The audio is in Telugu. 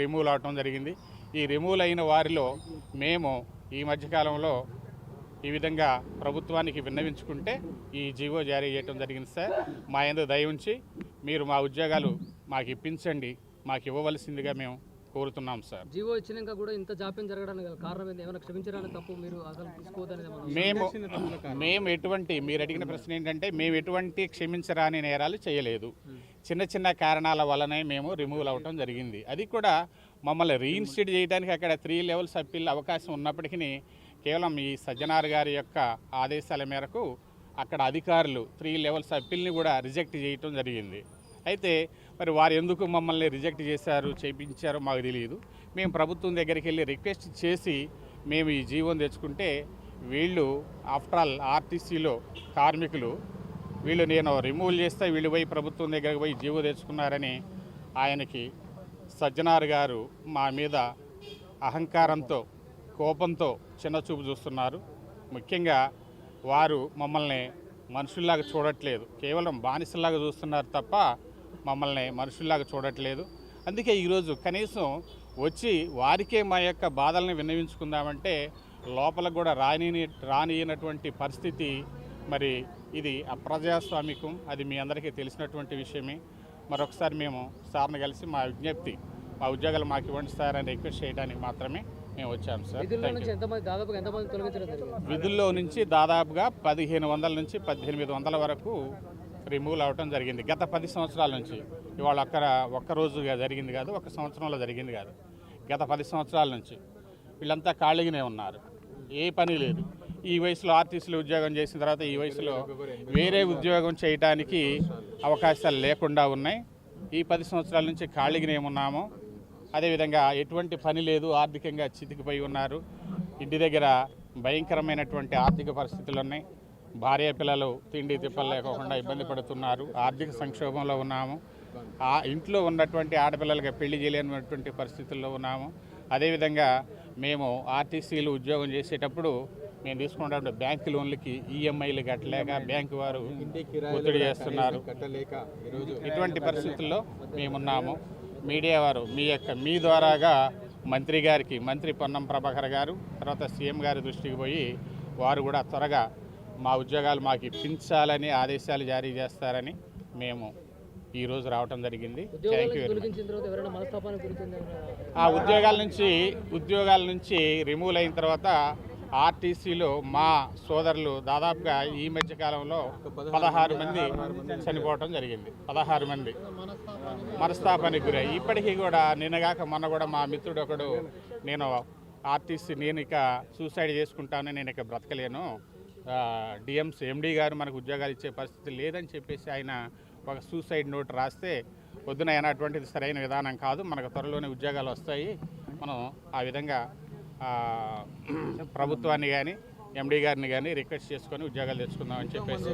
రిమూవ్ అవటం జరిగింది. ఈ రిమూవ్ అయిన వారిలో మేము ఈ మధ్యకాలంలో ఈ విధంగా ప్రభుత్వానికి విన్నవించుకుంటే ఈ జీవో జారీ చేయటం జరిగింది సార్. మా ఎందు దయ ఉంచి మీరు మా ఉద్యోగాలు మాకు ఇప్పించండి. మాకు ఇవ్వవలసిందిగా మేము కోరుతున్నాం సార్. జీవో ఇచ్చినాక కూడా ఇంత జాప్యం జరగడానికి కారణం ఏంది? ఏమైనా క్షమించడానికి తప్పు మీరు అసలు తీసుకోవద్దనేది ఏమన్నా మేము మేము ఎటువంటి మీరు అడిగిన ప్రశ్న ఏంటంటే మేము ఎటువంటి క్షమించరాని నేరాలు చేయలేదు. చిన్న చిన్న కారణాల వల్లనే మేము రిమూవ్ అవ్వటం జరిగింది. అది కూడా మమ్మల్ని రీఇన్స్టేట్ చేయడానికి అక్కడ త్రీ లెవెల్స్ అప్పీల్ అవకాశం ఉన్నప్పటికీ కేవలం ఈ సజ్జనార్ గారి యొక్క ఆదేశాల మేరకు అక్కడ అధికారులు త్రీ లెవెల్స్ అప్పీల్ని కూడా రిజెక్ట్ చేయటం జరిగింది. అయితే మరి వారు ఎందుకు మమ్మల్ని రిజెక్ట్ చేశారు చేయించారో మాకు తెలియదు. మేము ప్రభుత్వం దగ్గరికి వెళ్ళి రిక్వెస్ట్ చేసి మేము ఈ జీవం తెచ్చుకుంటే వీళ్ళు ఆఫ్టర్ ఆల్ ఆర్టీసీలో కార్మికులు వీళ్ళు నేను రిమూవ్ చేస్తే వీళ్ళు పోయి ప్రభుత్వం దగ్గరకు పోయి జీవో తెచ్చుకున్నారని ఆయనకి సజ్జనార్ గారు మా మీద అహంకారంతో కోపంతో చిన్న చూపు చూస్తున్నారు. ముఖ్యంగా వారు మమ్మల్ని మనుషుల్లాగా చూడట్లేదు. కేవలం బానిసల్లాగా చూస్తున్నారు తప్ప మమ్మల్ని మనుషుల్లాగా చూడట్లేదు. అందుకే ఈరోజు కనీసం వచ్చి వారికే మా యొక్క బాధల్ని విన్నవించుకుందామంటే లోపల కూడా రాని రానియనటువంటి పరిస్థితి మరి ఇది అప్రజాస్వామికం. అది మీ అందరికీ తెలిసినటువంటి విషయమే. మరొకసారి మేము సార్ని కలిసి మా విజ్ఞప్తి మా ఉద్యోగాలు మాకు ఇవ్వండి సార్ అని రిక్వెస్ట్ చేయడానికి మాత్రమే మేము వచ్చాము సార్. విధుల్లో నుంచి దాదాపుగా పదిహేను వందల నుంచి పద్దెనిమిది వందల వరకు రిమూవ్ అవ్వటం జరిగింది. గత పది సంవత్సరాల నుంచి ఇవాళ ఒక్క ఒక్క రోజుగా జరిగింది కాదు ఒక సంవత్సరంలో జరిగింది కాదు. గత పది సంవత్సరాల నుంచి వీళ్ళంతా ఖాళీగానే ఉన్నారు. ఏ పని లేదు. ఈ వయసులో ఆర్టీసీలు ఉద్యోగం చేసిన తర్వాత ఈ వయసులో వేరే ఉద్యోగం చేయడానికి అవకాశాలు లేకుండా ఉన్నాయి. ఈ పది సంవత్సరాల నుంచి ఖాళీగానే ఉన్నాము. అదేవిధంగా ఎటువంటి పని లేదు. ఆర్థికంగా చితికిపోయి ఉన్నారు. ఇంటి దగ్గర భయంకరమైనటువంటి ఆర్థిక పరిస్థితులు ఉన్నాయి. భార్య పిల్లలు తిండి తిప్పలు లేకోకుండా ఇబ్బంది పడుతున్నారు. ఆర్థిక సంక్షోభంలో ఉన్నాము. ఆ ఇంట్లో ఉన్నటువంటి ఆడపిల్లలకి పెళ్ళి చేయలేనటువంటి పరిస్థితుల్లో ఉన్నాము. అదేవిధంగా మేము ఆర్టీసీలు ఉద్యోగం చేసేటప్పుడు మేము తీసుకున్నటువంటి బ్యాంక్ లోన్లకి ఈఎంఐలు కట్టలేక బ్యాంకు వారు ఒత్తిడి చేస్తున్నారు. ఇటువంటి పరిస్థితుల్లో మేమున్నాము. మీడియా వారు మీ యొక్క మీ ద్వారాగా మంత్రి గారికి మంత్రి పొన్నం ప్రభాకర్ గారు తర్వాత సీఎం గారి దృష్టికి పోయి వారు కూడా త్వరగా మా ఉద్యోగాలు మాకు ఇప్పించాలని ఆదేశాలు జారీ చేస్తారని మేము ఈరోజు రావటం జరిగింది. థ్యాంక్ యూ ఆ ఉద్యోగాల నుంచి ఉద్యోగాల నుంచి రిమూవ్ అయిన తర్వాత ఆర్టీసీలో మా సోదరులు దాదాపుగా ఈ మధ్య కాలంలో పదహారు మంది చనిపోవటం జరిగింది. పదహారు మంది మనస్తాపానికి గురై. ఇప్పటికీ కూడా నిన్నగాక మొన్న కూడా మా మిత్రుడు ఒకడు నేను ఆర్టీసీ నేను ఇక సూసైడ్ చేసుకుంటాను నేను ఇక బ్రతకలేను. డిఎంస్ ఎండి గారు మనకు ఉద్యోగాలు ఇచ్చే పరిస్థితి లేదని చెప్పేసి ఆయన ఒక సూసైడ్ నోట్ రాస్తే వద్దున అయినటువంటిది సరైన విధానం కాదు. మనకు త్వరలోనే ఉద్యోగాలు వస్తాయి. మనం ఆ విధంగా ప్రభుత్వాన్ని కానీ ఎండి గారిని కానీ రిక్వెస్ట్ చేసుకొని ఉద్యోగాలు తెచ్చుకుందామని చెప్పేసి